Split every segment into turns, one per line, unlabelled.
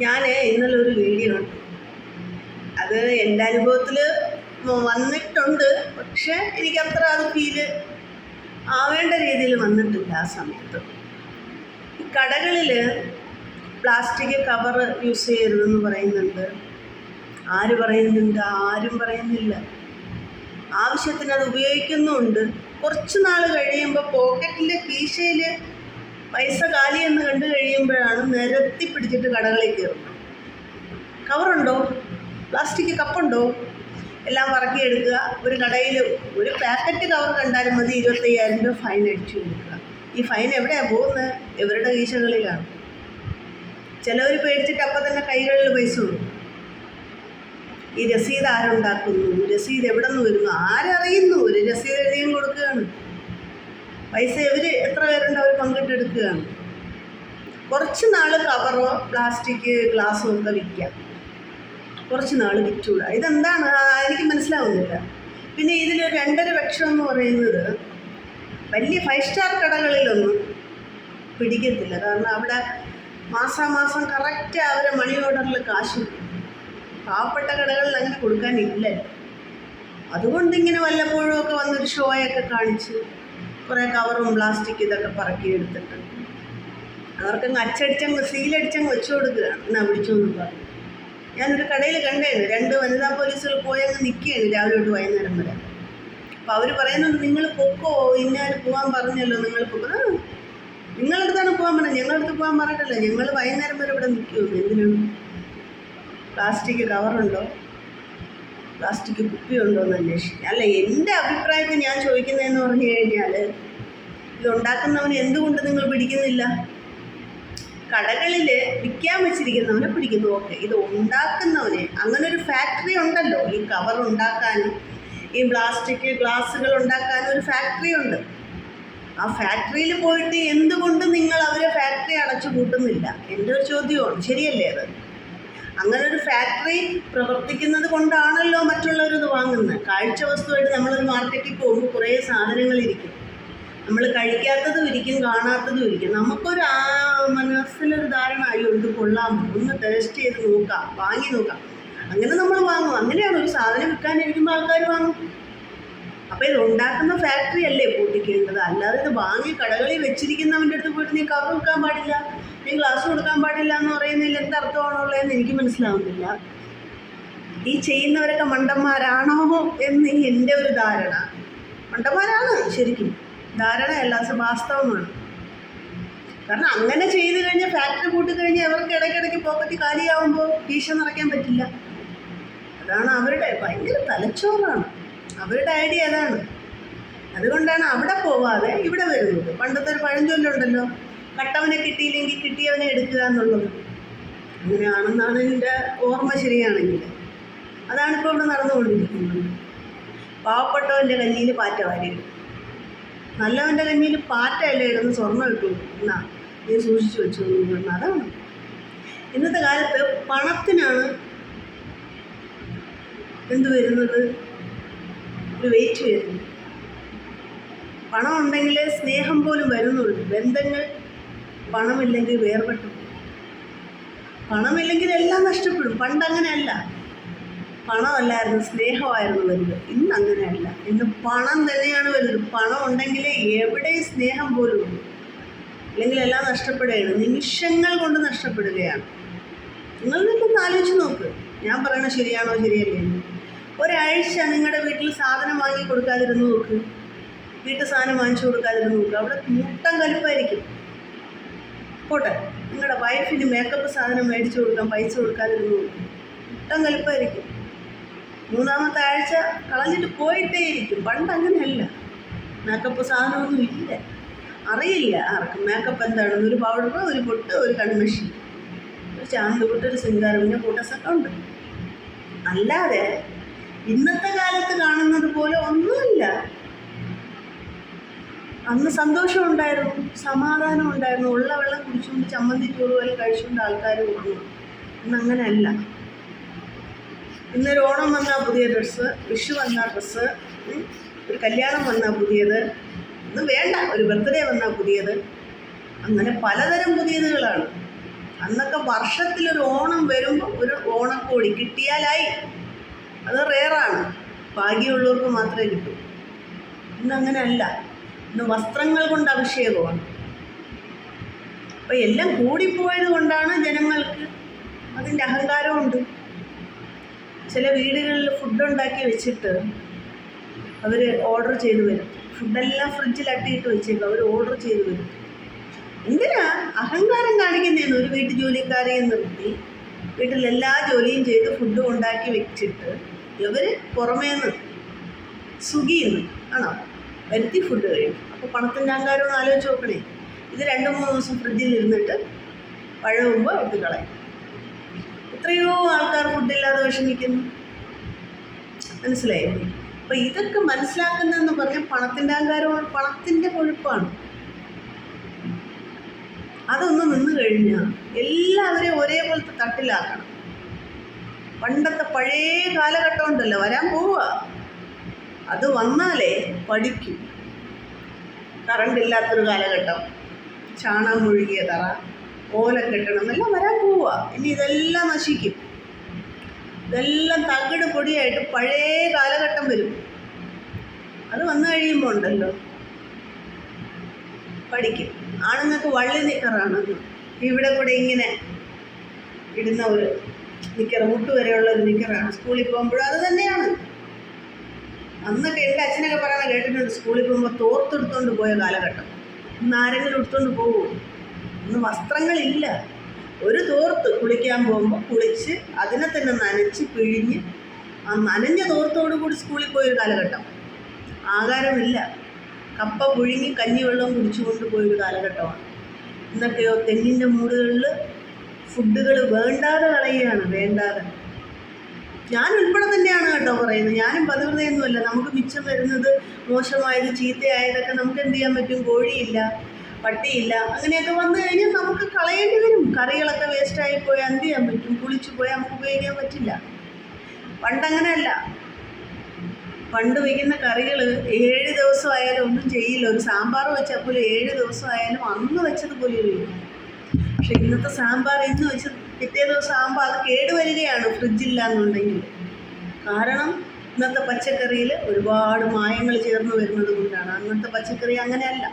ഞാൻ ഇന്നലെ ഒരു വീഡിയോ ഉണ്ട് അത് എന്റെ അനുഭവത്തിൽ വന്നിട്ടുണ്ട്. പക്ഷേ എനിക്ക് അത്ര അത് ഫീൽ ആവേണ്ട രീതിയിൽ വന്നിട്ടില്ല ആ സമയത്ത്. ഈ കടകളിൽ പ്ലാസ്റ്റിക് കവർ യൂസ് ചെയ്യരുതെന്ന് പറയുന്നുണ്ട്. ആര് പറയുന്നുണ്ട്? ആരും പറയുന്നില്ല. ആവശ്യത്തിന് അത് ഉപയോഗിക്കുന്നുമുണ്ട്. കുറച്ച് നാൾ കഴിയുമ്പോൾ പോക്കറ്റിലെ കീശയിൽ പൈസ കാലി എന്ന് കണ്ടു കഴിയുമ്പോഴാണ് നിരത്തി പിടിച്ചിട്ട് കടകളിൽ കയറുന്നത്. കവറുണ്ടോ? പ്ലാസ്റ്റിക് കപ്പുണ്ടോ? എല്ലാം പറക്കിയെടുക്കുക ഒരു കടയിൽ ഒരു പാക്കറ്റ് കവർ കണ്ടാലും മതി. ഇരുപത്തയ്യായിരം രൂപ ഫൈൻ അടിച്ചു കൊടുക്കുക. ഈ ഫൈൻ എവിടെയാണ് പോകുന്നത്? ഇവരുടെ കീശകളിലാണ്. ചിലവർ പേടിച്ചിട്ട് അപ്പം തന്നെ കൈകളിൽ പൈസ കൊടുക്കും ഈ രസീത് ആരുണ്ടാക്കുന്നു? രസീത് എവിടെ നിന്ന് വരുന്നു? ആരറിയുന്നു? ഒരു രസീത് എഴുതിയും കൊടുക്കുകയാണ്. പൈസ ഇവർ എത്ര പേരുണ്ട് അവർ പങ്കിട്ടെടുക്കുകയാണ് കുറച്ച് നാൾ കവറോ പ്ലാസ്റ്റിക് ഗ്ലാസ്സോ ഒക്കെ വിൽക്കാം കുറച്ച് നാൾ വിറ്റൂട. ഇതെന്താണ്? എനിക്ക് മനസ്സിലാവുന്നില്ല. പിന്നെ ഇതിൽ രണ്ടര പക്ഷം എന്ന് പറയുന്നത് വലിയ ഫൈവ് സ്റ്റാർ കടകളിലൊന്നും പിടിക്കത്തില്ല. കാരണം അവിടെ മാസാമാസം കറക്റ്റ് അവരെ മണി ഓർഡറിൽ കാശ്. പാവപ്പെട്ട കടകളിൽ അങ്ങനെ കൊടുക്കാനില്ല. അതുകൊണ്ട് ഇങ്ങനെ വല്ലപ്പോഴും ഒക്കെ വന്നൊരു ഷോയൊക്കെ കാണിച്ച് കുറേ കവറും പ്ലാസ്റ്റിക് ഇതൊക്കെ പറക്കി എടുത്തിട്ട്. അവർക്കങ്ങ് അച്ചടിച്ചങ്ങ് സീലടിച്ചങ്ങ് വെച്ചു കൊടുക്കുക എന്നാ വിളിച്ചു എന്ന് പറഞ്ഞു. ഞാനൊരു കടയിൽ കണ്ടേന് രണ്ട് വനിതാ പോലീസുകൾ പോയങ്ങ് നിൽക്കുകയാണ് രാവിലെ തൊട്ട് വൈകുന്നേരം വരെ. അപ്പോൾ അവർ പറയുന്നുണ്ട് നിങ്ങൾ പൊക്കോ? ഇന്നാൽ പോകാൻ പറഞ്ഞല്ലോ നിങ്ങൾ പൊക്കോ? ആ, നിങ്ങളടുത്താണ് പോകാൻ പറഞ്ഞത്. ഞങ്ങളടുത്ത് പോകാൻ പറഞ്ഞിട്ടല്ല. ഞങ്ങൾ വൈകുന്നേരം വരെ ഇവിടെ നിൽക്കുമോ എന്തിനാണ്? പ്ലാസ്റ്റിക് കവറുണ്ടോ? പ്ലാസ്റ്റിക് കുപ്പിയുണ്ടോ എന്ന് അന്വേഷിക്കുക. അല്ല എന്റെ അഭിപ്രായത്തിൽ ഞാൻ ചോദിക്കുന്നതെന്ന് പറഞ്ഞു കഴിഞ്ഞാൽ ഇതുണ്ടാക്കുന്നവന് എന്തുകൊണ്ട് നിങ്ങൾ പിടിക്കുന്നില്ല? കടകളിൽ വിൽക്കാൻ വെച്ചിരിക്കുന്നവനെ പിടിക്കുന്നു. ഓക്കെ ഇത് ഉണ്ടാക്കുന്നവന് അങ്ങനെ ഒരു ഫാക്ടറി ഉണ്ടല്ലോ ഈ കവർ ഉണ്ടാക്കാനും ഈ പ്ലാസ്റ്റിക് ഗ്ലാസ്സുകൾ ഉണ്ടാക്കാനും ഒരു ഫാക്ടറി ഉണ്ട്. ആ ഫാക്ടറിയിൽ പോയിട്ട് എന്തുകൊണ്ട് നിങ്ങൾ അവരെ ഫാക്ടറി അടച്ചു കൂട്ടുന്നില്ല എന്റെ ഒരു ചോദ്യമാണ്. ശരിയല്ലേ അത്? അങ്ങനെ ഒരു ഫാക്ടറി പ്രവർത്തിക്കുന്നത് കൊണ്ടാണല്ലോ മറ്റുള്ളവരത് വാങ്ങുന്നത്. കാഴ്ച വസ്തുവായിട്ട് നമ്മളൊരു മാർക്കറ്റിൽ പോകുമ്പോൾ കുറേ സാധനങ്ങളിരിക്കും നമ്മൾ കഴിക്കാത്തതും ഇരിക്കും കാണാത്തതും ഇരിക്കും. നമുക്കൊരു ആ മനസ്സിലൊരു ധാരണ ആയി ഉണ്ട് കൊള്ളാം. ഒന്ന് ടേസ്റ്റ് ചെയ്ത് നോക്കാം വാങ്ങി നോക്കാം. അങ്ങനെ നമ്മൾ വാങ്ങും. അങ്ങനെയാണ് ഒരു സാധനം വിൽക്കാനിരിക്കുമ്പോൾ ആൾക്കാർ വാങ്ങും. അപ്പോൾ ഇത് ഉണ്ടാക്കുന്ന ഫാക്ടറി അല്ലേ പൂട്ടിക്കേണ്ടത്? അല്ലാതെ ഇത് വാങ്ങി കടകളിൽ വെച്ചിരിക്കുന്നവന്റെ അടുത്ത് പോയിട്ട് നീ കവർ വിൽക്കാൻ പാടില്ല. നീ ക്ലാസ് കൊടുക്കാൻ പാടില്ല എന്ന് പറയുന്നതിൽ എന്ത് അർത്ഥമാണുള്ളതെന്ന് എനിക്ക് മനസ്സിലാവുന്നില്ല. ഈ ചെയ്യുന്നവരൊക്കെ മണ്ടന്മാരാണോ എന്ന് എന്റെ ഒരു ധാരണ. മണ്ടന്മാരാണ് ശരിക്കും. ധാരണയല്ല വാസ്തവമാണ്. കാരണം അങ്ങനെ ചെയ്തു കഴിഞ്ഞാൽ ഫാക്ടറി കൂട്ടി കഴിഞ്ഞാൽ അവർക്ക് ഇടയ്ക്കിടയ്ക്ക് പോക്കറ്റ് കാലിയാവുമ്പോൾ കീശ നിറയ്ക്കാൻ പറ്റില്ല. അതാണ് അവരുടെ ഭയങ്കര തലച്ചോറാണ്. അവരുടെ ഐഡിയ അതാണ്. അതുകൊണ്ടാണ് അവിടെ പോവാതെ ഇവിടെ വരുന്നത്. പണ്ടത്തെ ഒരു പഴഞ്ചൊല്ലുണ്ടല്ലോ കട്ടവനെ കിട്ടിയില്ലെങ്കിൽ കിട്ടിയവനെ എടുക്കുക എന്നുള്ളത്. അങ്ങനെയാണെന്നാണ് എന്റെ ഓർമ്മ ശരിയാണെങ്കിൽ. അതാണിപ്പോൾ ഇവിടെ നടന്നുകൊണ്ടിരിക്കുന്നത്. പാവപ്പെട്ടവന്റെ കഞ്ഞിയിൽ പാറ്റ വാരിയിടും നല്ലവന്റെ കഞ്ഞിയിൽ പാറ്റയല്ലേ ഇടുന്ന സ്വർണം കിട്ടും എന്നാ നീ സൂക്ഷിച്ചു വെച്ചു അതാണ്. ഇന്നത്തെ കാലത്ത് പണത്തിനാണ് എന്ത് വരുന്നത്? ഒരു വെയിറ്റ് വരുന്നു പണം ഉണ്ടെങ്കിൽ സ്നേഹം പോലും വരുന്നുള്ളൂ. ബന്ധങ്ങൾ പണമില്ലെങ്കിൽ വേർപെട്ടു. പണമില്ലെങ്കിൽ എല്ലാം നഷ്ടപ്പെടും. പണ്ട് അങ്ങനെയല്ല. പണമല്ലായിരുന്നു സ്നേഹമായിരുന്നു വലുത് ഇന്ന് അങ്ങനെയല്ല. ഇന്ന് പണം തന്നെയാണ് വലുത് പണം ഉണ്ടെങ്കിൽ എവിടെയും സ്നേഹം പോലും ഉള്ളൂ. അല്ലെങ്കിൽ എല്ലാം നഷ്ടപ്പെടുകയാണ്. നിമിഷങ്ങൾ കൊണ്ട് നഷ്ടപ്പെടുകയാണ്. നിങ്ങൾ നിങ്ങൾക്കൊന്ന് ആലോചിച്ച് നോക്ക്. ഞാൻ പറയണത് ശരിയാണോ ശരിയല്ലേ. ഒരാഴ്ച നിങ്ങളുടെ വീട്ടിൽ സാധനം വാങ്ങി കൊടുക്കാതിരുന്ന് നോക്ക്. വീട്ടിൽ സാധനം വാങ്ങിച്ചു കൊടുക്കാതിരുന്ന് നോക്ക്. അവിടെ മുട്ടം കലിപ്പായിരിക്കും പോട്ടെ. നിങ്ങളുടെ വൈഫിന് മേക്കപ്പ് സാധനം മേടിച്ചു കൊടുക്കാൻ പൈസ കൊടുക്കാതിരുന്നു? മുട്ടം കലിപ്പായിരിക്കും മൂന്നാമത്തെ ആഴ്ച കളഞ്ഞിട്ട് പോയിട്ടേ ഇരിക്കും പണ്ട് അങ്ങനെയല്ല. മേക്കപ്പ് സാധനമൊന്നും ഇല്ല. അറിയില്ല ആർക്കും മേക്കപ്പ് എന്താണെന്ന്. ഒരു പൗഡർ ഒരു പൊട്ട് ഒരു കൺമഷി ഒരു ചാന്ത് പൊട്ട് ഒരു സിംഗാർ പിന്നെ കൂട്ടസൊക്കെ ഉണ്ട്. അല്ലാതെ ഇന്നത്തെ കാലത്ത് കാണുന്നത് പോലെ ഒന്നുമില്ല. അന്ന് സന്തോഷം ഉണ്ടായിരുന്നു സമാധാനം ഉണ്ടായിരുന്നു ഉള്ള വെള്ളം കുടിച്ചുകൊണ്ട് ചമ്മന്തി ചോറ് പോലെ കഴിച്ചുകൊണ്ട് ആൾക്കാർ ഉറങ്ങും ഇന്ന് അങ്ങനെയല്ല. ഇന്നൊരു ഓണം വന്നാൽ പുതിയ ഡ്രസ്സ് വിഷു വന്നാൽ ഡ്രസ്സ് ഒരു കല്യാണം വന്നാൽ പുതിയത് ഇന്ന് വേണ്ട ഒരു ബർത്ത്ഡേ വന്നാൽ പുതിയത്. അങ്ങനെ പലതരം പുതിയതുകളാണ്. അന്നൊക്കെ വർഷത്തിലൊരു ഓണം വരുമ്പോൾ ഒരു ഓണക്കോടി കിട്ടിയാലായി. അത് റേറാണ് ഭാഗ്യമുള്ളവർക്ക് മാത്രമേ കിട്ടൂ. ഇന്ന് അങ്ങനെയല്ല. ഇന്ന് വസ്ത്രങ്ങൾ കൊണ്ട് അഭിഷേകമാണ്. അപ്പോൾ എല്ലാം കൂടിപ്പോയത് കൊണ്ടാണ് ജനങ്ങൾക്ക് അതിന്റെ അഹങ്കാരമുണ്ട്. ചില വീടുകളിൽ ഫുഡുണ്ടാക്കി വെച്ചിട്ട് അവർ ഓർഡർ ചെയ്ത് വരും. ഫുഡെല്ലാം ഫ്രിഡ്ജിൽ അട്ടിയിട്ട് വെച്ചേക്കും അവർ ഓർഡർ ചെയ്ത് വരും. എന്തിനാ അഹങ്കാരം കാണിക്കുന്നതെന്ന് ഒരു വീട്ടു ജോലിക്കാരെ നിർത്തി വീട്ടിൽ എല്ലാ ജോലിയും ചെയ്ത് ഫുഡ് ഉണ്ടാക്കി വെച്ചിട്ട് ഇവർ പുറമേന്ന് സുഖിന്ന് ആണോ? വരുത്തി ഫുഡ് കഴിയും അപ്പോൾ പണത്തിന്റെ ആലോചിച്ച് നോക്കണേ. ഇത് രണ്ട് മൂന്ന് ദിവസം ഫ്രിഡ്ജിൽ ഇരുന്നിട്ട് പഴകുമ്പോൾ എടുത്ത് കളയും. എത്രയോ ആൾക്കാർ ഫുഡില്ലാതെ വിഷമിക്കുന്നു. മനസ്സിലായി? അപ്പോൾ ഇതൊക്കെ മനസ്സിലാക്കുന്നതെന്ന് പറഞ്ഞാൽ പണത്തിന്റെ അഹങ്കാരമാണ് പണത്തിന്റെ കൊഴുപ്പാണ്. അതൊന്ന് നിന്ന് കഴിഞ്ഞാൽ എല്ലാവരെയും ഒരേപോലത്തെ തട്ടിലാക്കണം. പണ്ടത്തെ പഴയ കാലഘട്ടം ഉണ്ടല്ലോ വരാൻ പോവുക. അത് വന്നാലേ പഠിക്കും. കറണ്ട് ഇല്ലാത്തൊരു കാലഘട്ടം. ചാണകം മുഴുകിയ തറ ഓല കെട്ടണം എല്ലാം വരാൻ പോവുക. ഇനി ഇതെല്ലാം നശിക്കും. ഇതെല്ലാം തകിട് പൊടിയായിട്ട് പഴയ കാലഘട്ടം വരും. അത് വന്നു കഴിയുമ്പോൾ ഉണ്ടല്ലോ. പഠിക്കും. ആണുങ്ങൾക്ക് വള്ളി നിക്കറാണ്. ഇവിടെ കൂടെ ഇങ്ങനെ ഇടുന്ന ഒരു നിക്കർ മുട്ട് വരെയുള്ള ഒരു നിക്കറാണ്. സ്കൂളിൽ പോകുമ്പോഴും അത് തന്നെയാണ്. അന്നൊക്കെ എന്റെ അച്ഛനൊക്കെ പറയുന്നത് കേട്ടിട്ടുണ്ട് സ്കൂളിൽ പോകുമ്പോൾ തോർത്തെടുത്തോണ്ട് പോയ കാലഘട്ടം. ഇന്ന് ആരെങ്കിലും എടുത്തോണ്ട് പോകുമോ ഇന്ന് വസ്ത്രങ്ങളില്ല. ഒരു തോർത്ത് കുളിക്കാൻ പോകുമ്പോൾ കുളിച്ച് അതിനെ തന്നെ നനച്ച് പിഴിഞ്ഞ് ആ നനഞ്ഞ തോർത്തോടു കൂടി സ്കൂളിൽ പോയൊരു കാലഘട്ടം. ആകാരമില്ല കപ്പ പുഴുങ്ങി കഞ്ഞിവെള്ളം കുടിച്ചുകൊണ്ട് പോയൊരു കാലഘട്ടമാണ്. ഇന്നൊക്കെയോ തെങ്ങിന്റെ മൂടുകളിൽ ഫുഡുകൾ വേണ്ടാതെ കളയുകയാണ് വേണ്ടാതെ. ഞാൻ ഉൾപ്പെടെ തന്നെയാണ് കേട്ടോ പറയുന്നത്. ഞാനും പതിവൃതയൊന്നുമല്ല നമുക്ക് മിച്ചം വരുന്നത് മോശമായത് ചീത്തയായതൊക്കെ നമുക്ക് എന്ത് ചെയ്യാൻ പറ്റും? കോഴിയില്ല പട്ടിയില്ല അങ്ങനെയൊക്കെ വന്നു കഴിഞ്ഞാൽ നമുക്ക് കളയേണ്ടി വരും. കറികളൊക്കെ വേസ്റ്റായി പോയാൽ എന്ത് ചെയ്യാൻ പറ്റും? കുളിച്ചു പോയാൽ നമുക്ക് ഉപയോഗിക്കാൻ പറ്റില്ല. പണ്ടങ്ങനെയല്ല പണ്ട് വയ്ക്കുന്ന കറികൾ ഏഴ് ദിവസം ആയാലും ഒന്നും ചെയ്യില്ല. ഒരു സാമ്പാർ വെച്ചാൽ പോലും ഏഴ് ദിവസം ആയാലും അന്ന് വെച്ചതുപോലെ പോലും പക്ഷെ ഇന്നത്തെ സാമ്പാർ ഇന്ന് വെച്ച് പിറ്റേ ദിവസം ആകുമ്പോൾ അത് കേടുവരികയാണ് ഫ്രിഡ്ജില്ല എന്നുണ്ടെങ്കിൽ കാരണം ഇന്നത്തെ പച്ചക്കറിയിൽ ഒരുപാട് മായങ്ങൾ ചേർന്ന് വരുന്നത് കൊണ്ടാണ്. അന്നത്തെ പച്ചക്കറി അങ്ങനെയല്ല.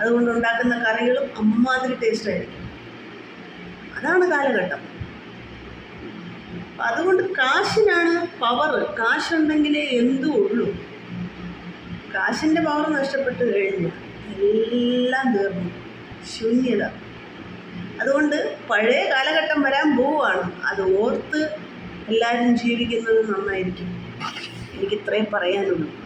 അതുകൊണ്ട് ഉണ്ടാക്കുന്ന കറികളും അമ്മാതിരി ടേസ്റ്റ് ആയിരിക്കും. അതാണ് കാലഘട്ടം. അതുകൊണ്ട് കാശിനാണ് പവർ കാശുണ്ടെങ്കിലേ എന്തും ഉള്ളൂ. കാശിന്റെ പവർ നഷ്ടപ്പെട്ട് കഴിഞ്ഞാൽ എല്ലാം തീർന്നു. ശൂന്യത. അതുകൊണ്ട് പഴയ കാലഘട്ടം വരാൻ പോവുകയാണ്. അത് ഓർത്ത് എല്ലാവരും ജീവിക്കുന്നത് നന്നായിരിക്കും. എനിക്ക് ഇത്രയും പറയാനുള്ളൂ.